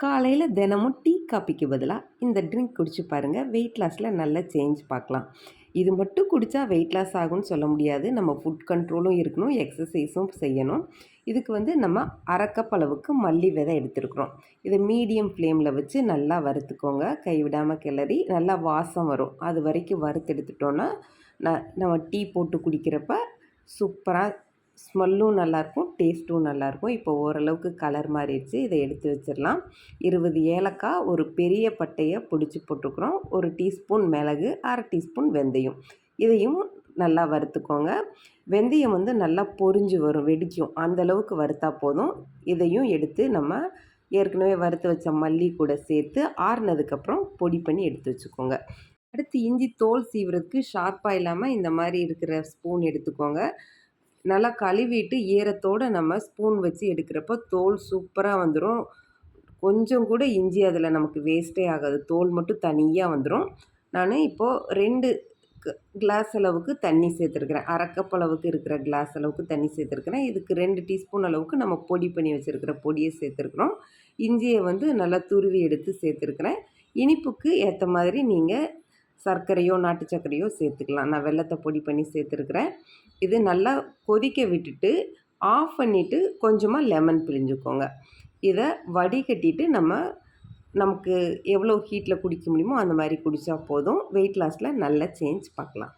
காலையில் தினமும் டீ காப்பிக்கு பதிலாக இந்த ட்ரிங்க் குடிச்சு பாருங்கள் வெயிட் லாஸில் நல்ல சேஞ்ச் பார்க்கலாம் இது மட்டும் குடித்தா வெயிட் லாஸ் ஆகும்னு சொல்ல முடியாது. நம்ம ஃபுட் கண்ட்ரோலும் இருக்கணும் எக்ஸசைஸும் செய்யணும். இதுக்கு வந்து நம்ம அரைக்கப் அளவுக்கு மல்லி விதை எடுத்துருக்குறோம். இதை மீடியம் ஃப்ளேமில் வச்சு நல்லா வறுத்துக்கோங்க. கைவிடாமல் கிளறி நல்லா வாசம் வரும். அது வரைக்கும் வறுத்து எடுத்துட்டோன்னா ந நம்ம டீ போட்டு குடிக்கிறப்ப சூப்பராக ஸ்மெல்லும் நல்லாயிருக்கும் டேஸ்ட்டும் நல்லாயிருக்கும். இப்போ ஓரளவுக்கு கலர் மாறிடுச்சு. இதை எடுத்து வச்சிடலாம். இருபது ஏலக்காய் ஒரு பெரிய பட்டையை பிடிச்சி போட்டுக்கிறோம். ஒரு டீஸ்பூன் மிளகு அரை டீஸ்பூன் வெந்தயம். இதையும் நல்லா வறுத்துக்கோங்க. வெந்தயம் வந்து நல்லா பொரிஞ்சு வரும் வெடிக்கும். அந்தளவுக்கு வறுத்தா போதும். இதையும் எடுத்து நம்ம ஏற்கனவே வறுத்து வச்ச மல்லி கூட சேர்த்து ஆறுனதுக்கப்புறம் பொடி பண்ணி எடுத்து வச்சுக்கோங்க. அடுத்து இஞ்சி தோல் சீவுறதுக்கு ஷார்ப்பாக இல்லாமல் இந்த மாதிரி இருக்கிற ஸ்பூன் எடுத்துக்கோங்க. நல்லா கழுவிட்டு ஈரத்தோடு நம்ம ஸ்பூன் வச்சு எடுக்கிறப்போ தோல் சூப்பராக வந்துடும் கொஞ்சம் கூட இஞ்சி அதில் நமக்கு வேஸ்ட்டே ஆகாது. தோல் மட்டும் தனியாக வந்துடும் நான் இப்போது ரெண்டு கிளாஸ் அளவுக்கு தண்ணி சேர்த்துருக்குறேன். அரை அளவுக்கு இருக்கிற கிளாஸ் அளவுக்கு தண்ணி சேர்த்துருக்குறேன். இதுக்கு ரெண்டு டீஸ்பூன் அளவுக்கு நம்ம பொடி பண்ணி வச்சுருக்கிற பொடியை சேர்த்துருக்குறோம். இஞ்சியை வந்து நல்லா துருவி எடுத்து சேர்த்துருக்குறேன். இனிப்புக்கு ஏற்ற மாதிரி நீங்கள் சர்க்கரையோ நாட்டு சர்க்கரையோ சேர்த்துக்கலாம். நான் வெள்ளத்தை பொடி பண்ணி சேர்த்துருக்குறேன். இது நல்லா கொதிக்க விட்டுட்டு ஆஃப் பண்ணிவிட்டு கொஞ்சமாக லெமன் பிழிஞ்சுக்கோங்க. இதை வடிகட்டிட்டு நம்ம நமக்கு எவ்வளோ ஹீட்டில் குடிக்க முடியுமோ அந்த மாதிரி குடித்தா போதும். வெயிட் லாஸில் நல்ல சேஞ்ச் பார்க்கலாம்.